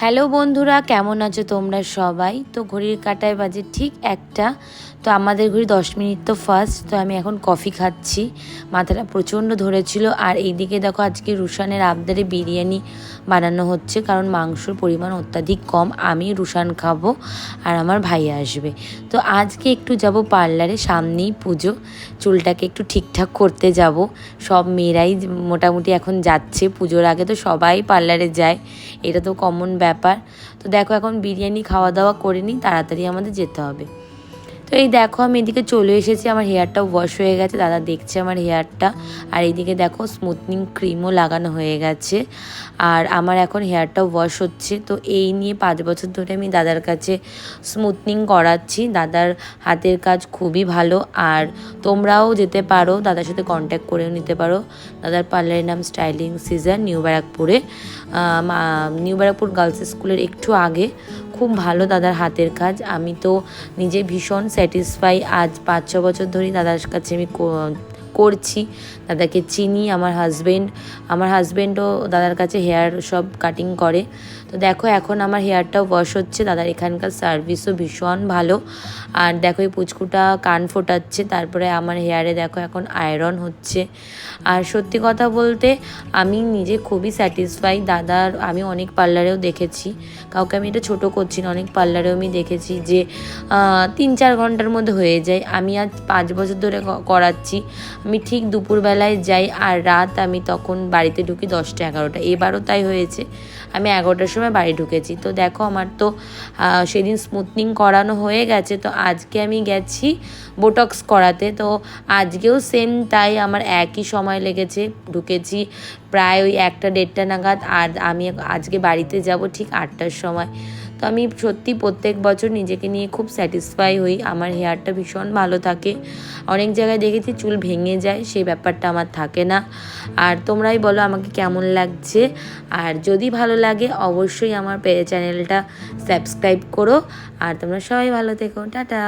Hello বন্ধুরা, কেমন আছো তোমরা সবাই? তো ঘড়ির কাটায় বাজে ঠিক একটা। তো আমাদের ঘড়ি দশ মিনিট তো ফার্স্ট তো আমি এখন কফি খাচ্ছি। মাথাটা প্রচণ্ড ধরেছিল। আর এইদিকে দেখো আজকে রুশানের আবদারে বিরিয়ানি বানানো হচ্ছে, কারণ মাংসর পরিমাণ অত্যাধিক কম। আমি রুশান খাব আর আমার ভাই আসবে। তো আজকে একটু যাব পার্লারে, সামনেই পুজো। চুলটাকে একটু ঠিকঠাক করতে যাব। সব মেয়েরাই মোটামুটি এখন যাচ্ছে পুজোর আগে, তো সবাই পার্লারে যায়। এটা তো কমন ব্যাপার। তো দেখো এখন বিরিয়ানি খাওয়া দাওয়া করে নিই তাড়াতাড়ি আমাদের যেতে হবে। তো এই দেখো, আমি এদিকে চলে এসেছি, আমার হেয়ারটাও ওয়াশ হয়ে গেছে, দাদা দেখছে আমার হেয়ারটা। আর এইদিকে দেখো স্মুথনিং ক্রিমও লাগানো হয়ে গেছে। আর আমার এখন হেয়ারটাও ওয়াশ হচ্ছে, তো এই নিয়ে পাঁচ বছর ধরে আমি দাদার কাছে স্মুথনিং করাচ্ছি। দাদার হাতের কাজ খুবই ভালো, আর তোমরাও যেতে পারো, দাদার সাথে কন্ট্যাক্ট করেও নিতে পারো। দাদার পার্লারের নাম স্টাইলিং সিজন নিউ ব্যারাকপুরে। নিউ ব্যারাকপুর গার্লস স্কুলের একটু আগে। খুব ভালো দাদার হাতের কাজ। আমি তো নিজে ভীষণ স্যাটিসফাই আজ পাঁচ ছ বছর ধরেই দাদার কাছে আমি করছি। দাদাকে চিনি, আমার হাজব্যান্ড আমার হাজব্যান্ডও দাদার কাছে হেয়ার সব কাটিং করে। তো দেখো এখন আমার হেয়ারটাও ওয়াশ হচ্ছে, দাদার এখানকার সার্ভিসও ভীষণ ভালো। আর দেখো এই পুচকুটা কান ফোটাচ্ছে, তারপরে আমার হেয়ারে দেখো এখন আয়রন হচ্ছে। আর সত্যি কথা বলতে, আমি নিজে খুবই স্যাটিসফাই দাদার, আমি অনেক পার্লারেও দেখেছি। কাউকে আমি এটা ছোটো করছি না, অনেক পার্লারেও আমি দেখেছি যে তিন চার ঘণ্টার মধ্যে হয়ে যায়। আমি আজ পাঁচ বছর ধরে করাচ্ছি। আমি ঠিক দুপুরবেলায় যাই আর রাত আমি তখন বাড়িতে ঢুকি দশটা এগারোটা। এবারও তাই হয়েছে। আমি এগারোটার সময় বাড়ি ঢুকেছি। তো দেখো, আমার তো সেদিন স্মুথনিং করানো হয়ে গেছে। তো আজকে আমি গেছি বোটক্স করাতে। তো আজকেও সেম তাই আমার একই সময় লেগেছে। ঢুকেছি প্রায় ওই একটা দেড়টা নাগাদ। আর আমি আজকে বাড়িতে যাব ঠিক আটটার সময়। তো আমি সত্যি প্রত্যেক বছর নিজেকে নিয়ে খুব স্যাটিসফাই হই। আমার হেয়ারটা ভীষণ ভালো থাকে। অনেক জায়গায় দেখেছি চুল ভেঙে যায়, সেই ব্যাপারটা আমার থাকে না। আর তোমরাই বলো আমাকে কেমন লাগছে। আর যদি ভালো লাগে অবশ্যই আমার চ্যানেলটা সাবস্ক্রাইব করো। আর তোমরা সবাই ভালো থেকো। টাটা!